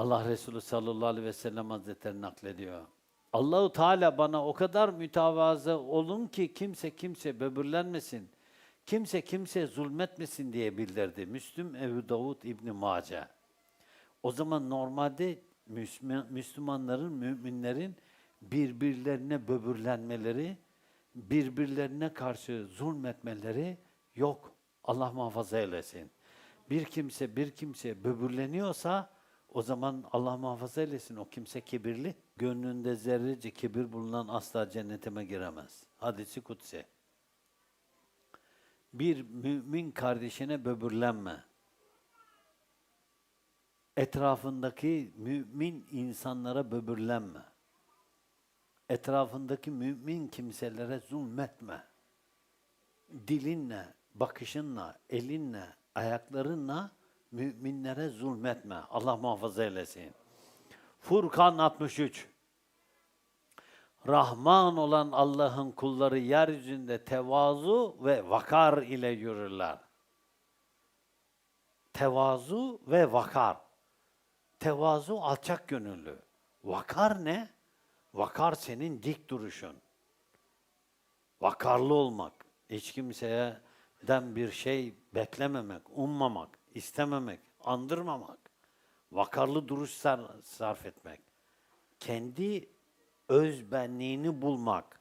Allah Resulü sallallahu aleyhi ve sellem Hazretleri naklediyor. Allahu Teala bana o kadar mütevazı olun ki kimse kimse böbürlenmesin. Kimse kimse zulmetmesin diye bildirdi. Müslüm Ebu Davud İbni Mace. O zaman normalde Müslüman- Müslümanların, müminlerin birbirlerine böbürlenmeleri, birbirlerine karşı zulmetmeleri yok. Allah muhafaza eylesin. Bir kimse bir kimse böbürleniyorsa o zaman Allah muhafaza eylesin o kimse kibirli. Gönlünde zerrece kibir bulunan asla cennetime giremez. Hadisi kutsi. Bir mümin kardeşine böbürlenme. Etrafındaki mümin insanlara böbürlenme. Etrafındaki mümin kimselere zulmetme. Dilinle, bakışınla, elinle, ayaklarınla müminlere zulmetme. Allah muhafaza eylesin. Furkan 63 Rahman olan Allah'ın kulları yeryüzünde tevazu ve vakar ile yürürler. Tevazu ve vakar. Tevazu alçak gönüllü. Vakar ne? Vakar senin dik duruşun. Vakarlı olmak. Hiç kimseyeden bir şey beklememek, ummamak, istememek, andırmamak. Vakarlı duruş sar- sarf etmek. Kendi özbenliğini bulmak.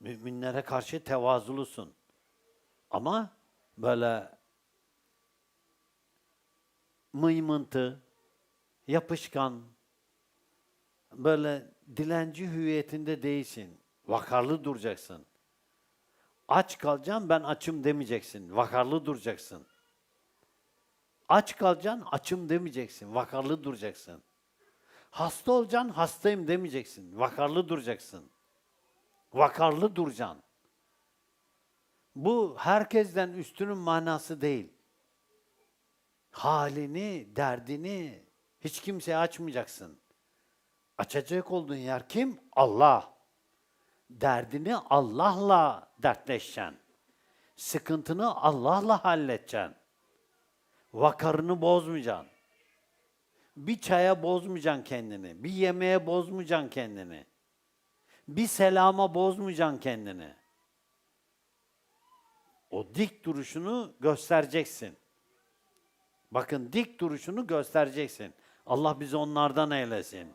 Müminlere karşı tevazulusun. Ama böyle mıymıntı, yapışkan, böyle dilenci hüviyetinde değilsin. Vakarlı duracaksın. Aç kalacağım ben açım demeyeceksin. Vakarlı duracaksın. Aç kalacaksın açım demeyeceksin. Vakarlı duracaksın. Hasta olacaksın hastayım demeyeceksin. Vakarlı duracaksın. Vakarlı duracaksın. Bu herkesten üstünün manası değil. Halini, derdini hiç kimseye açmayacaksın. Açacak olduğun yer kim? Allah. Derdini Allah'la dertleşeceksin. Sıkıntını Allah'la halledeceksin. Vakarını bozmayacaksın. Bir çaya bozmayacaksın kendini. Bir yemeğe bozmayacaksın kendini. Bir selama bozmayacaksın kendini. O dik duruşunu göstereceksin. Bakın dik duruşunu göstereceksin. Allah bizi onlardan eylesin.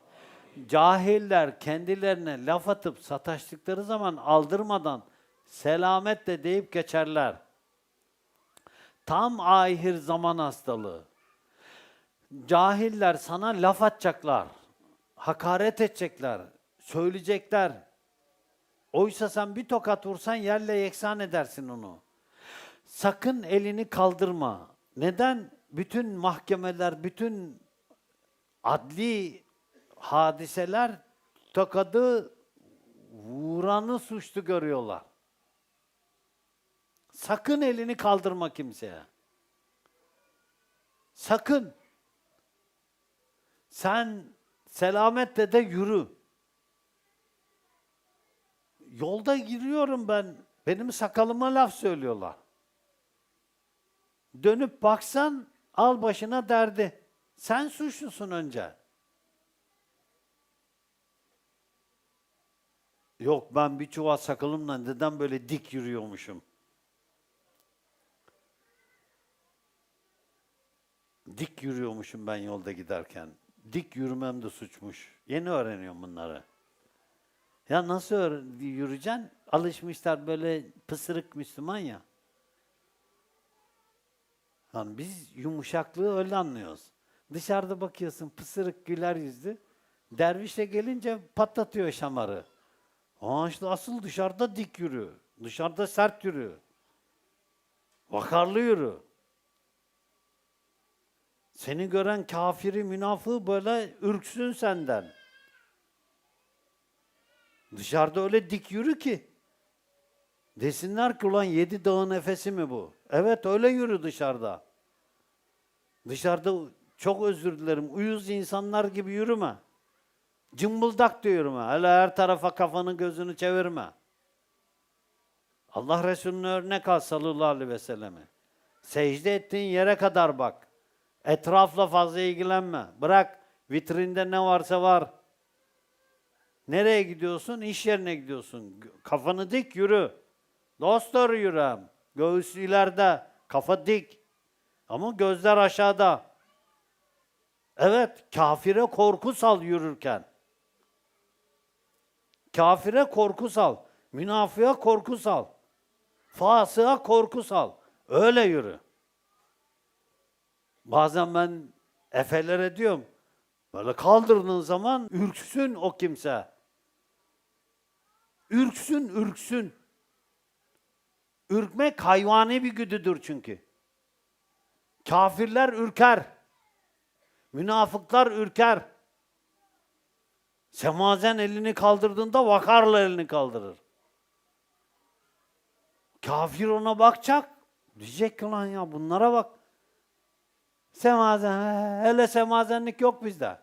Cahiller kendilerine laf atıp sataştıkları zaman aldırmadan selametle deyip geçerler. Tam ahir zaman hastalığı. Cahiller sana laf atacaklar. Hakaret edecekler. Söyleyecekler. Oysa sen bir tokat vursan yerle yeksan edersin onu. Sakın elini kaldırma. Neden? Bütün mahkemeler, bütün adli hadiseler tokadı vuranı suçlu görüyorlar. Sakın elini kaldırma kimseye. Sakın. Sen selametle de yürü. Yolda giriyorum ben. Benim sakalıma laf söylüyorlar. Dönüp baksan al başına derdi. Sen suçlusun önce. Yok ben bir çuval sakalımla neden böyle dik yürüyormuşum? Dik yürüyormuşum ben yolda giderken. Dik yürümem de suçmuş. Yeni öğreniyorum bunları. Ya nasıl yürüyeceksin? Alışmışlar böyle pısırık Müslüman ya. Yani biz yumuşaklığı öyle anlıyoruz. Dışarıda bakıyorsun pısırık güler yüzlü. Dervişle gelince patlatıyor şamarı. Aa işte asıl dışarıda dik yürü. Dışarıda sert yürü. Vakarlı yürü. Seni gören kafiri, münafığı böyle ürksün senden. Dışarıda öyle dik yürü ki. Desinler ki ulan yedi dağın nefesi mi bu? Evet öyle yürü dışarıda. Dışarıda çok özür dilerim uyuz insanlar gibi yürüme. Cımbıldak da. Hele her tarafa kafanı gözünü çevirme. Allah Resulü'nün örnek al sallallahu aleyhi ve selleme. Secde ettiğin yere kadar bak. Etrafla fazla ilgilenme. Bırak vitrinde ne varsa var. Nereye gidiyorsun? İş yerine gidiyorsun. Kafanı dik yürü. Dostlar yürüm. Göğüs ileride. Kafa dik. Ama gözler aşağıda. Evet, kafire korku sal yürürken. Kafire korku sal. Münafığa korku sal. Fasığa korku sal. Öyle yürü. Bazen ben efelere diyorum, böyle kaldırdığın zaman ürksün o kimse. Ürksün, ürksün. Ürkmek hayvani bir güdüdür çünkü. Kafirler ürker. Münafıklar ürker. Semazen elini kaldırdığında vakarla elini kaldırır. Kafir ona bakacak. Diyecek ki lan ya bunlara bak. Semazen, hele semazenlik yok bizde.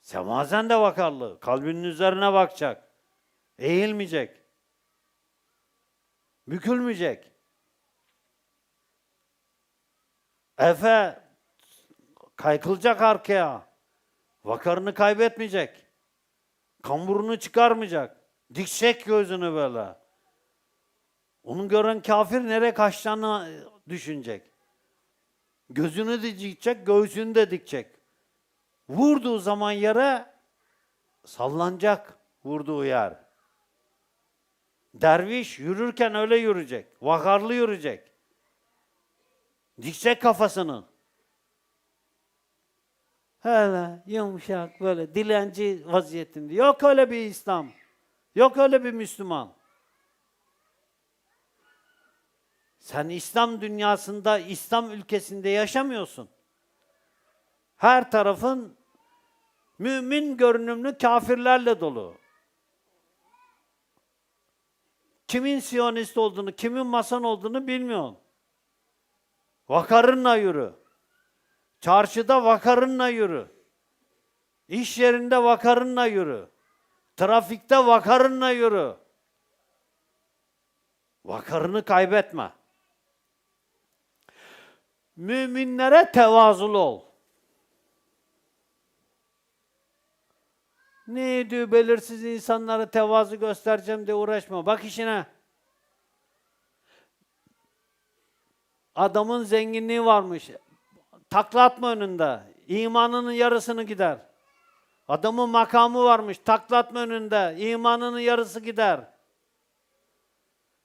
Semazen de vakarlı. Kalbinin üzerine bakacak. Eğilmeyecek. Bükülmeyecek. Efe kaykılacak arkaya. Vakarını kaybetmeyecek. Kamburunu çıkarmayacak. Dikecek gözünü böyle. Onu gören kafir nereye kaçacağını düşünecek. Gözünü de dikecek, göğsünü de dikecek. Vurduğu zaman yere sallanacak vurduğu yer. Derviş yürürken öyle yürüyecek. Vakarlı yürüyecek. Dikecek kafasını. Hele yumuşak böyle dilenci vaziyetinde. Yok öyle bir İslam. Yok öyle bir Müslüman. Sen İslam dünyasında, İslam ülkesinde yaşamıyorsun. Her tarafın mümin görünümlü kafirlerle dolu. Kimin Siyonist olduğunu, kimin Mason olduğunu bilmiyorsun. Vakarınla yürü. Çarşıda vakarınla yürü. İş yerinde vakarınla yürü. Trafikte vakarınla yürü. Vakarını kaybetme. Müminlere tevazulu ol. Ne diyor belirsiz insanlara tevazu göstereceğim de uğraşma. Bak işine. Adamın zenginliği varmış. Takla atma önünde. İmanının yarısını gider. Adamın makamı varmış. Takla atma önünde. İmanının yarısı gider.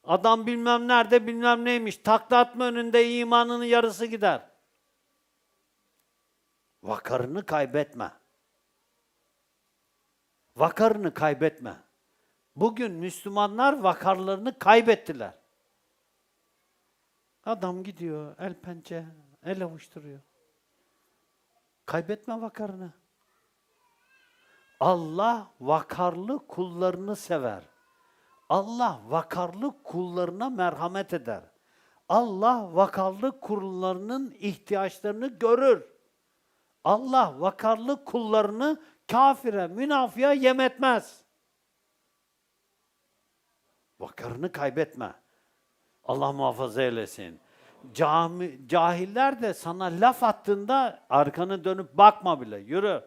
Adam bilmem nerede bilmem neymiş. Takla atma önünde imanının yarısı gider. Vakarını kaybetme. Vakarını kaybetme. Bugün Müslümanlar vakarlarını kaybettiler. Adam gidiyor el pençe, el avuşturuyor. Kaybetme vakarını. Allah vakarlı kullarını sever. Allah vakarlı kullarına merhamet eder. Allah vakarlı kullarının ihtiyaçlarını görür. Allah vakarlı kullarını kafire, münafıya yem etmez. Vakarını kaybetme. Allah muhafaza eylesin. Cami, cahiller de sana laf attığında arkanı dönüp bakma bile. Yürü.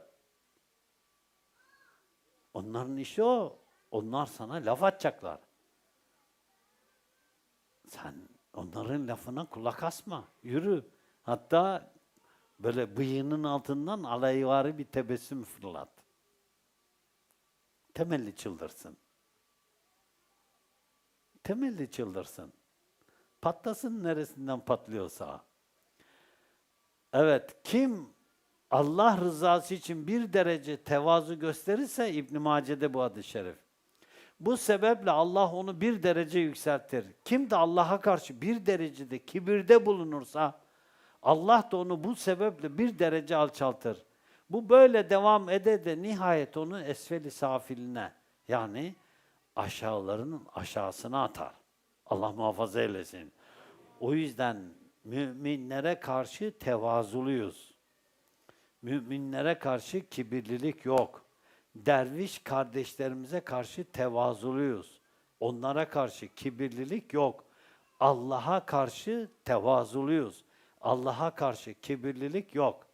Onların işi o. Onlar sana laf atacaklar. Sen onların lafına kulak asma. Yürü. Hatta böyle bıyığının altından alayvari bir tebessüm fırlat. Temelli çıldırsın. Temelli çıldırsın. Patlasın neresinden patlıyorsa. Evet, kim Allah rızası için bir derece tevazu gösterirse İbn Mace'de bu adı şerif. Bu sebeple Allah onu bir derece yükseltir. Kim de Allah'a karşı bir derecede kibirde bulunursa Allah da onu bu sebeple bir derece alçaltır. Bu böyle devam ede de nihayet onu esfeli safiline yani aşağılarının aşağısına atar. Allah muhafaza eylesin. O yüzden müminlere karşı tevazuluyuz. Müminlere karşı kibirlilik yok. Derviş kardeşlerimize karşı tevazuluyuz. Onlara karşı kibirlilik yok. Allah'a karşı tevazuluyuz. Allah'a karşı kibirlilik yok.